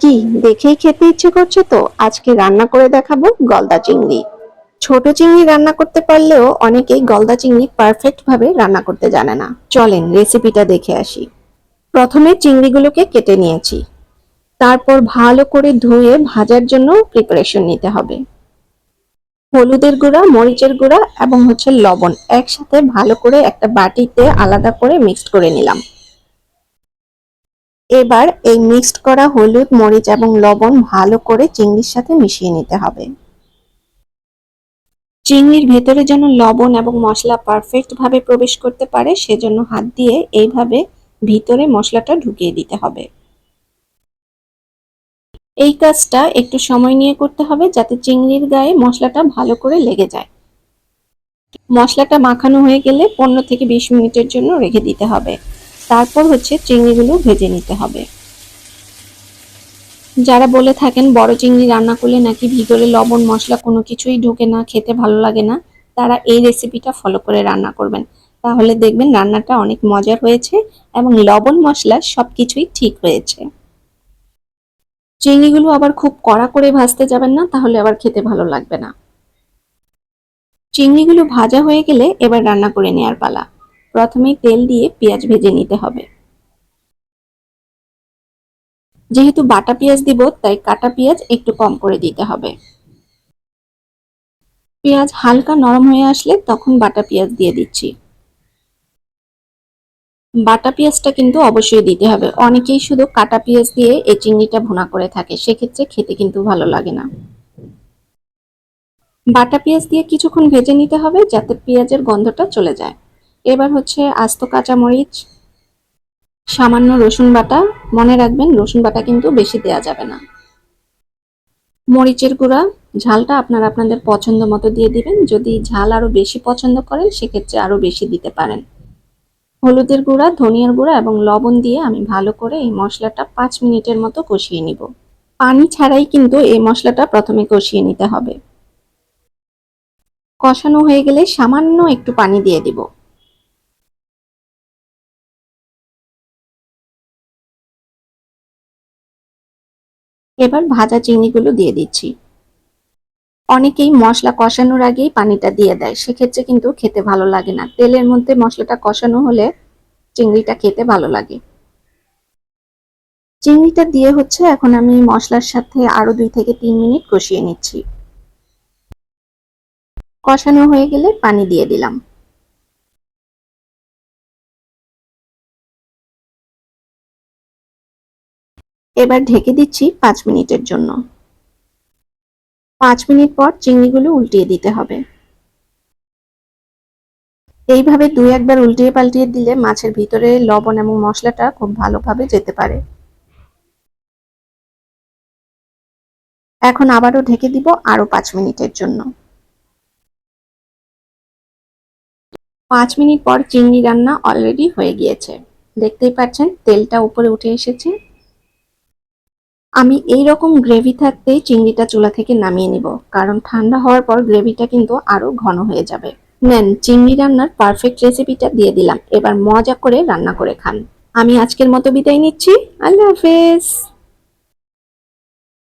কি দেখেই খেতে ইচ্ছে করছে তো? আজকে রান্না করে দেখাবো গলদা চিংড়ি। ছোট চিংড়ি রান্না করতে পারলেও অনেকেই গলদা চিংড়ি পারফেক্ট ভাবে রান্না করতে জানে না। চলেন রেসিপিটা দেখে আসি। প্রথমে চিংড়িগুলোকে কেটে নিয়েছি। তারপর ভালো করে ধুয়ে ভাজার জন্য প্রিপারেশন নিতে হবে। হলুদের গুঁড়া, মরিচের গুঁড়া এবং হচ্ছে লবণ একসাথে ভালো করে একটা বাটিতে আলাদা করে মিক্সড করে নিলাম। এবার এই মিক্সড করা হলুদ, মরিচ এবং লবণ ভালো করে চিংড়ির সাথে মিশিয়ে নিতে হবে। চিংড়ির ভেতরে যেন লবণ এবং মশলা পারফেক্ট ভাবে প্রবেশ করতে পারে, সেজন্য হাত দিয়ে এইভাবে ভিতরে মশলাটা ঢুকিয়ে দিতে হবে। এই কাজটা একটু সময় নিয়ে করতে হবে যাতে চিংড়ির গায়ে মশলাটা ভালো করে লেগে যায়। মশলাটা মাখানো হয়ে গেলে পনেরো থেকে বিশ মিনিটের জন্য রেখে দিতে হবে। তারপর হচ্ছে চিংড়িগুলো ভেজে নিতে হবে। যারা বলে থাকেন বড় চিংড়ি রান্না করলে নাকি ভিতরে লবণ, মশলা কোনো কিছুই ঢোকে না, খেতে ভালো লাগে না, তারা এই রেসিপিটা ফলো করে রান্না করবেন। তাহলে দেখবেন রান্নাটা অনেক মজার হয়েছে এবং লবণ, মশলা সব কিছুই ঠিক হয়েছে। চিংড়িগুলো আবার খুব কড়া করে ভাজতে যাবেন না, তাহলে আবার খেতে ভালো লাগবে না। চিংড়িগুলো ভাজা হয়ে গেলে এবার রান্না করে নেওয়ার পালা। প্রথমে তেল দিয়ে পেঁয়াজ ভেজে নিতে হবে। যেহেতু বাটা পেঁয়াজ দিব, তাই কাটা পেঁয়াজ একটু কম করে দিতে হবে। পেঁয়াজ হালকা নরম হয়ে আসলে তখন বাটা পেঁয়াজ দিয়ে দিচ্ছি। বাটা পেঁয়াজটা কিন্তু অবশ্যই দিতে হবে। অনেকেই শুধু কাটা পেঁয়াজ দিয়ে এই চিংড়িটা ভুনা করে থাকে, সেক্ষেত্রে খেতে কিন্তু ভালো লাগে না। বাটা পেঁয়াজ দিয়ে কিছুক্ষণ ভেজে নিতে হবে যাতে পেঁয়াজের গন্ধটা চলে যায়। এবার হচ্ছে আস্ত কাঁচামরিচ সামান্য রসুন বাটা। মনে রাখবেন, রসুন বাটা কিন্তু বেশি দেওয়া যাবে না। মরিচের গুঁড়া, ঝালটা আপনারা আপনাদের পছন্দ মতো দিয়ে দিবেন। যদি ঝাল আরও বেশি পছন্দ করেন, সেক্ষেত্রে আরও বেশি দিতে পারেন। হলুদের গুঁড়া, ধনিয়ার গুঁড়া এবং লবণ দিয়ে আমি ভালো করে এই মশলাটা পাঁচ মিনিটের মতো কষিয়ে নিব। পানি ছাড়াই কিন্তু এই মশলাটা প্রথমে কষিয়ে নিতে হবে। কষানো হয়ে গেলে সামান্য একটু পানি দিয়ে দিব। এবার ভাজা চিংড়িগুলো দিয়ে দিচ্ছি। অনেকেই মশলা কষানোর আগেই পানিটা দিয়ে দেয়, সেক্ষেত্রে কিন্তু খেতে ভালো লাগে না। তেলের মধ্যে মশলাটা কষানো হলে চিংড়িটা খেতে ভালো লাগে। চিংড়িটা দিয়ে হচ্ছে এখন আমি মশলার সাথে আরও দুই থেকে তিন মিনিট কষিয়ে নিচ্ছি। কষানো হয়ে গেলে পানি দিয়ে দিলাম। এবার ঢেকে দিচ্ছি পাঁচ মিনিটের জন্য। পাঁচ মিনিট পর চিংড়িগুলো উল্টিয়ে দিতে হবে। এইভাবে দুই একবার উল্টিয়ে পাল্টিয়ে দিলে মাছের ভিতরে লবণ এবং মশলাটা খুব ভালোভাবে যেতে পারে। এখন আবারও ঢেকে দিব আরও পাঁচ মিনিটের জন্য। পাঁচ মিনিট পর চিংড়ি রান্না অলরেডি হয়ে গিয়েছে। দেখতেই পাচ্ছেন, তেলটা উপরে উঠে এসেছে। আমি এই রকম গ্রেভি থাকতেই চিংড়িটা চুলা থেকে নামিয়ে নিব, কারণ ঠান্ডা হওয়ার পর গ্রেভিটা কিন্তু আরও ঘন হয়ে যাবে। নেন, চিংড়ি রান্নার পারফেক্ট রেসিপিটা দিয়ে দিলাম। এবার মজা করে রান্না করে খান। আমি আজকের মতো বিদায় নিচ্ছি। আল্লাহ হাফেজ।